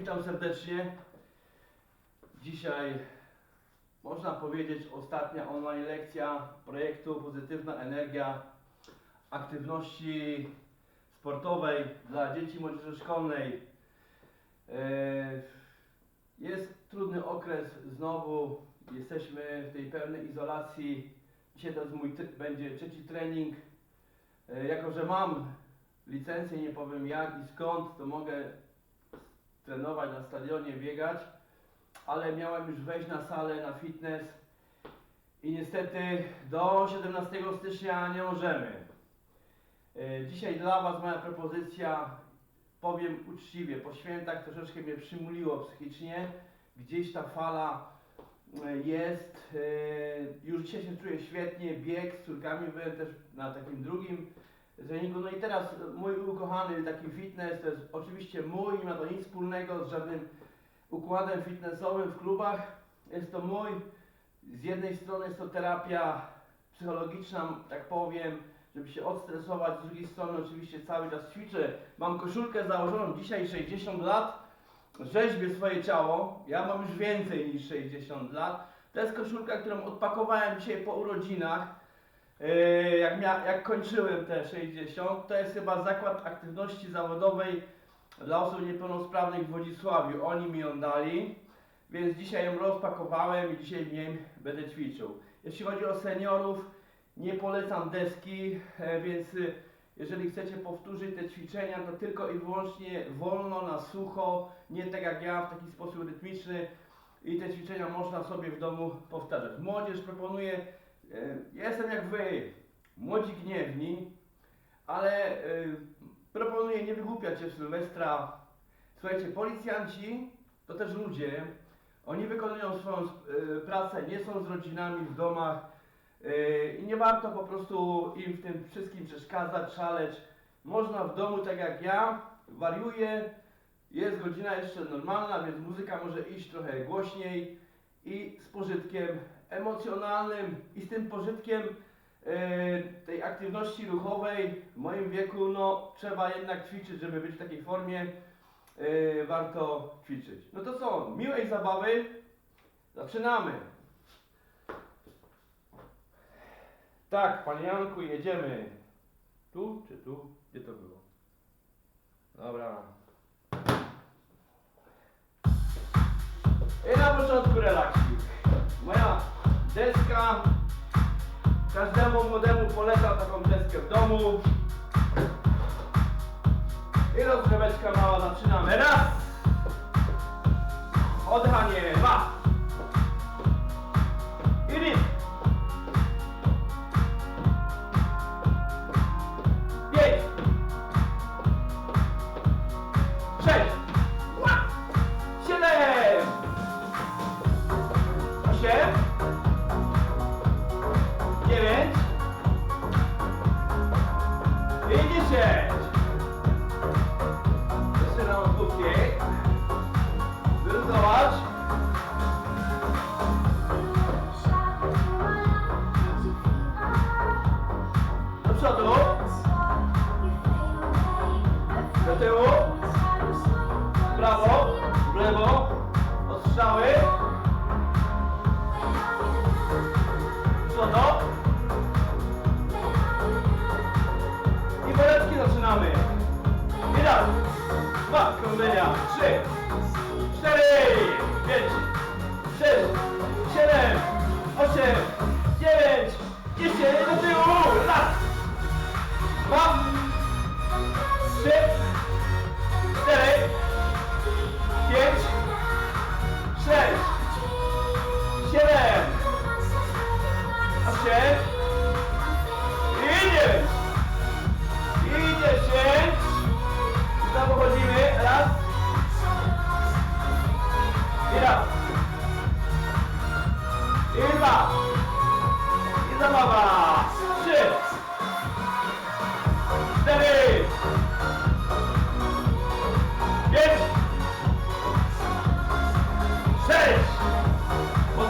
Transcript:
witam serdecznie. Dzisiaj można powiedzieć ostatnia online lekcja projektu Pozytywna Energia aktywności sportowej dla dzieci młodzieży szkolnej. E, Jest trudny okres znowu, jesteśmy w tej pełnej izolacji. Dzisiaj to mój będzie trzeci trening. E, Jako, że mam licencję, nie powiem jak i skąd, to mogę trenować na stadionie, biegać, ale miałem już wejść na salę, na fitness i niestety do 17 stycznia nie możemy. E, Dzisiaj dla Was moja propozycja, powiem uczciwie, po świętach troszeczkę mnie przymuliło psychicznie, gdzieś ta fala e, jest, e, już dzisiaj się czuję świetnie, bieg z córkami, byłem też na takim drugim treningu. No i teraz mój ukochany taki fitness to jest oczywiście mój, nie ma to nic wspólnego z żadnym układem fitnessowym w klubach. Jest to mój, z jednej strony jest to terapia psychologiczna, tak powiem, żeby się odstresować, z drugiej strony oczywiście cały czas ćwiczę. Mam koszulkę założoną, dzisiaj 60 lat, rzeźbię swoje ciało, ja mam już więcej niż 60 lat. To jest koszulka, którą odpakowałem dzisiaj po urodzinach. Yy, jak, mia, jak kończyłem te 60, to jest chyba zakład aktywności zawodowej dla osób niepełnosprawnych w Wodzisławiu. Oni mi ją dali, więc dzisiaj ją rozpakowałem i dzisiaj w niej będę ćwiczył. Jeśli chodzi o seniorów, nie polecam deski, e, więc y, jeżeli chcecie powtórzyć te ćwiczenia, to tylko i wyłącznie wolno, na sucho, nie tak jak ja, w taki sposób rytmiczny i te ćwiczenia można sobie w domu powtarzać. Młodzież proponuje Jestem jak wy, młodzi gniewni, ale e, proponuję nie wygłupiać się w Sylwestra. Słuchajcie, policjanci to też ludzie. Oni wykonują swoją e, pracę, nie są z rodzinami w domach e, i nie warto po prostu im w tym wszystkim przeszkadzać, szaleć. Można w domu tak jak ja, wariuję, jest godzina jeszcze normalna, więc muzyka może iść trochę głośniej i z pożytkiem emocjonalnym i z tym pożytkiem e, tej aktywności ruchowej w moim wieku, no trzeba jednak ćwiczyć, żeby być w takiej formie, e, warto ćwiczyć. No to co, miłej zabawy, zaczynamy. Tak, panie Janku, jedziemy. Tu czy tu? Gdzie to było? Dobra. I na początku relaksik. Deska. Każdemu młodemu polecam taką deskę w domu. I rozgrzeweczka mała zaczynamy. Raz. Oddychanie. Dwa. Dziesięć. Jeszcze na odpustki. Wyluzować. Do przodu. Do tyłu. W prawo. W lewo. Odstrzały. Przodu. Trzy, cztery, pięć, sześć, siedem, osiem